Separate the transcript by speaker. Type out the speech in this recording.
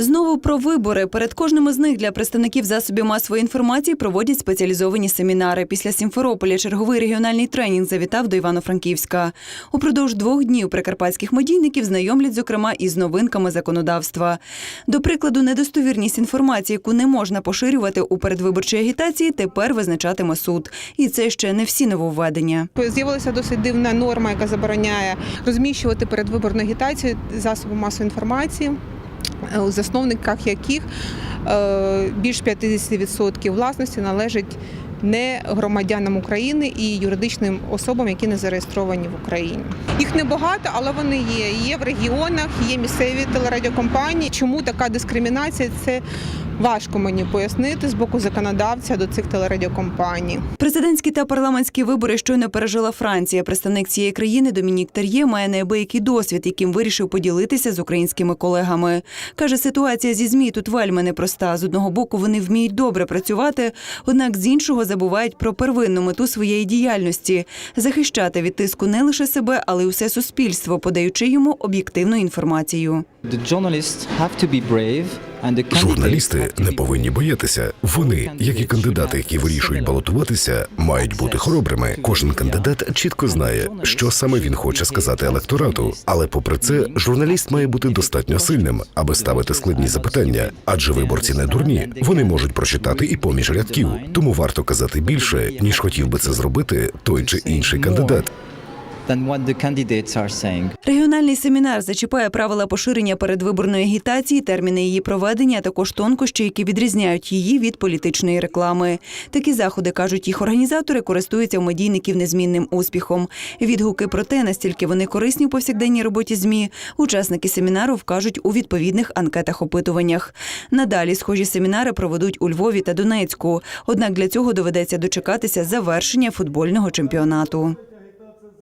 Speaker 1: Знову про вибори. Перед кожним із них для представників засобів масової інформації проводять спеціалізовані семінари. Після Сімферополя черговий регіональний тренінг завітав до Івано-Франківська. Упродовж двох днів прикарпатських медійників знайомлять, зокрема, із новинками законодавства. До прикладу, недостовірність інформації, яку не можна поширювати у передвиборчій агітації, тепер визначатиме суд. І це ще не всі нововведення.
Speaker 2: З'явилася досить дивна норма, яка забороняє розміщувати передвиборну агітацію засоби масової інформації, у засновниках яких е, більш 50% власності належить не громадянам України і юридичним особам, які не зареєстровані в Україні. Їх небагато, але вони є. Є в регіонах, є місцеві телерадіокомпанії. Чому така дискримінація? Це важко мені пояснити з боку законодавця до цих телерадіокомпаній.
Speaker 1: Президентські та парламентські вибори щойно пережила Франція. Представник цієї країни Домінік Тер'є має неабиякий досвід, яким вирішив поділитися з українськими колегами. Каже, ситуація зі змі тут вельми непроста. З одного боку вони вміють добре працювати, однак з іншого забувають про первинну мету своєї діяльності захищати від тиску не лише себе, але й усе суспільство, подаючи йому об'єктивну інформацію.
Speaker 3: The journalists have to be brave
Speaker 4: Журналісти не повинні боятися. Вони, як і кандидати, які вирішують балотуватися, мають бути хоробрими. Кожен кандидат чітко знає, що саме він хоче сказати електорату. Але попри це, журналіст має бути достатньо сильним, аби ставити складні запитання. Адже виборці не дурні. Вони можуть прочитати і поміж рядків. Тому варто казати більше, ніж хотів би це зробити той чи інший кандидат.
Speaker 3: Than what the candidates are saying.
Speaker 1: Регіональний семінар зачіпає правила поширення передвиборної агітації, терміни її проведення, а також тонкощі, які відрізняють її від політичної реклами. Такі заходи кажуть їх організатори, користуються у медійників незмінним успіхом. Відгуки про те, настільки вони корисні у повсякденній роботі змі, учасники семінару вкажуть у відповідних анкетах-опитуваннях. Надалі схожі семінари проведуть у Львові та Донецьку. Однак для цього доведеться дочекатися завершення футбольного чемпіонату.